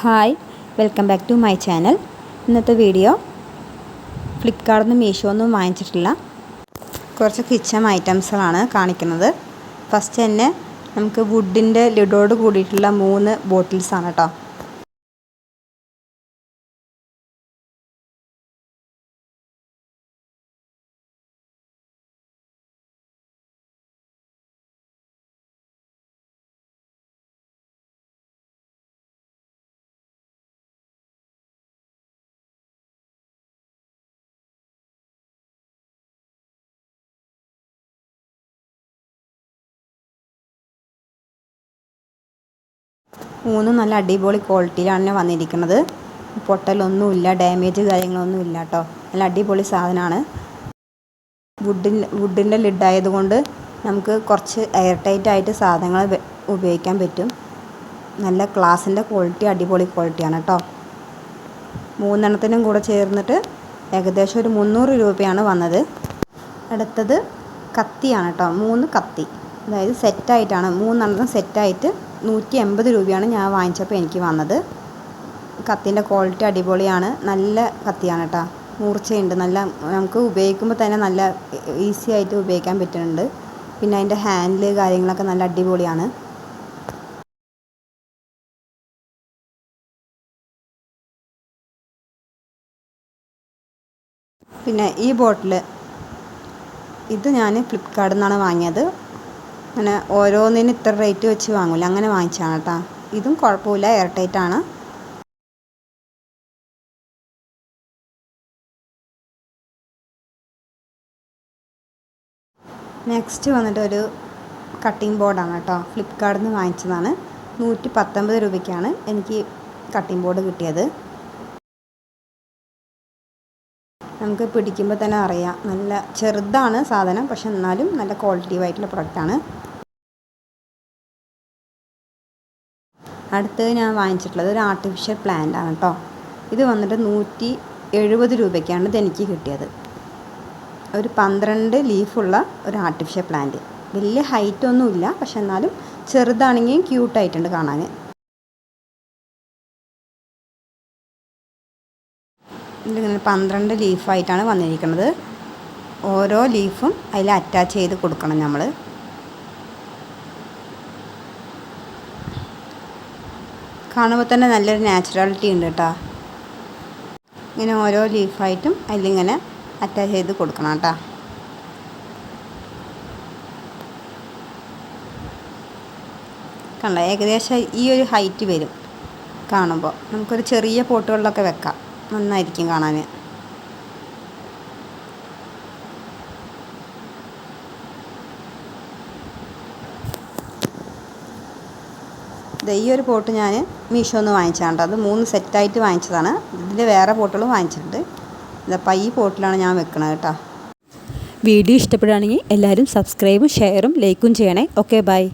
Hi welcome back to my channel. ഇന്നത്തെ video ഫ്ലിപ്കാർട്ടിൽ നിന്ന് മീഷോ ഒന്നും വാങ്ങിച്ചിട്ടില്ല കുറച്ച് കിച്ചൺ ഐറ്റംസുകളാണ് കാണിക്കുന്നത്. ഫസ്റ്റ് തന്നെ നമുക്ക് വുഡിന്റെ ലിഡോട് കൂടിയിട്ടുള്ള മൂന്ന് ബോട്ടിൽസാണ് കേട്ടോ മൂന്നും നല്ല അടിപൊളി ക്വാളിറ്റിയിലാണ് വന്നിരിക്കുന്നത്. പൊട്ടലൊന്നുമില്ല ഡാമേജ് കാര്യങ്ങളൊന്നും ഇല്ല കേട്ടോ. നല്ല അടിപൊളി സാധനമാണ്. വുഡിൻ വുഡിന്റെ ലിഡായതുകൊണ്ട് നമുക്ക് കുറച്ച് എയർ ടൈറ്റ് ആയിട്ട് സാധനങ്ങൾ ഉപയോഗിക്കാൻ പറ്റും. നല്ല ക്ലാസിന്റെ ക്വാളിറ്റി അടിപൊളി ക്വാളിറ്റിയാണ് കേട്ടോ. മൂന്നെണ്ണത്തിനും കൂടെ ചേർന്നിട്ട് ഏകദേശം ഒരു മുന്നൂറ് രൂപയാണ് വന്നത്. അടുത്തത് കത്തിയാണ് കേട്ടോ. മൂന്ന് കത്തി. അതായത് സെറ്റായിട്ടാണ് മൂന്നെണ്ണം സെറ്റായിട്ട് നൂറ്റി എൺപത് രൂപയാണ് ഞാൻ വാങ്ങിച്ചപ്പോൾ എനിക്ക് വന്നത്. കത്തിന്റെ ക്വാളിറ്റി അടിപൊളിയാണ്. നല്ല കത്തിയാണ് കേട്ടോ. മൂർച്ചയുണ്ട്. നല്ല നമുക്ക് ഉപയോഗിക്കുമ്പോൾ തന്നെ നല്ല ഈസി ആയിട്ട് ഉപയോഗിക്കാൻ പറ്റുന്നുണ്ട്. പിന്നെ അതിന്റെ ഹാൻഡിൽ കാര്യങ്ങളൊക്കെ നല്ല അടിപൊളിയാണ്. പിന്നെ ഈ ബോട്ടിൽ ഇത് ഞാൻ ഫ്ലിപ്കാർട്ടിൽ നിന്നാണ് വാങ്ങിയത്. അങ്ങനെ ഓരോന്നിനും ഇത്ര റേറ്റ് വെച്ച് വാങ്ങില്ല അങ്ങനെ വാങ്ങിച്ചാണ് കേട്ടോ. ഇതും കുഴപ്പമില്ല. എയർ ടൈറ്റ് ആണ്. നെക്സ്റ്റ് വന്നിട്ട് ഒരു കട്ടിംഗ് ബോർഡാണ് കേട്ടോ. ഫ്ലിപ്കാർട്ടിൽ നിന്ന് വാങ്ങിച്ചതാണ്. നൂറ്റി പത്തൊമ്പത് രൂപയ്ക്കാണ് എനിക്ക് കട്ടിംഗ് ബോർഡ് കിട്ടിയത്. നമുക്ക് പിടിക്കുമ്പോൾ തന്നെ അറിയാം. നല്ല ചെറുതാണ് സാധനം. പക്ഷെ എന്നാലും നല്ല ക്വാളിറ്റീവ് ആയിട്ടുള്ള പ്രൊഡക്റ്റാണ് അടുത്തത് ഞാൻ വാങ്ങിച്ചിട്ടുള്ളത് ഒരു ആർട്ടിഫിഷ്യൽ പ്ലാന്റ് ആണ് കേട്ടോ ഇത് വന്നിട്ട് നൂറ്റി എഴുപത് രൂപയ്ക്കാണ് ഇത് എനിക്ക് കിട്ടിയത്. ഒരു പന്ത്രണ്ട് ലീഫുള്ള ഒരു ആർട്ടിഫിഷ്യൽ പ്ലാന്റ് വലിയ ഹൈറ്റ് ഒന്നുമില്ല പക്ഷെ എന്നാലും ചെറുതാണെങ്കിലും ക്യൂട്ടായിട്ടുണ്ട് കാണാൻ. ഇതിങ്ങനെ പന്ത്രണ്ട് ലീഫായിട്ടാണ് വന്നിരിക്കുന്നത്. ഓരോ ലീഫും അതിൽ അറ്റാച്ച് ചെയ്ത് കൊടുക്കണം നമ്മൾ കാണുമ്പോൾ തന്നെ നല്ലൊരു നാച്ചുറാലിറ്റി ഉണ്ട് കേട്ടോ ഇങ്ങനെ ഓരോ ലീഫായിട്ടും അതിലിങ്ങനെ അറ്റാച്ച് ചെയ്ത് കൊടുക്കണം കേട്ടോ കണ്ടോ? ഏകദേശം ഈ ഒരു ഹൈറ്റ് വരും കാണുമ്പോൾ നമുക്കൊരു ചെറിയ പോട്ടുകളിലൊക്കെ വെക്കാം. നന്നായിരിക്കും കാണാൻ ഈ ഒരു പോട്ട് ഞാൻ മീഷോ നിന്ന് വാങ്ങിച്ചാണ്ട് അത് മൂന്ന് സെറ്റായിട്ട് വാങ്ങിച്ചതാണ്. ഇതിന്റെ വേറെ പോട്ടുകളും വാങ്ങിച്ചിട്ടുണ്ട്. ഇതപ്പോൾ ഈ പോട്ടിലാണ് ഞാൻ വെക്കണത് കേട്ടോ. വീഡിയോ ഇഷ്ടപ്പെടുകയാണെങ്കിൽ എല്ലാവരും സബ്സ്ക്രൈബും ഷെയറും ലൈക്കും ചെയ്യണേ. Okay bye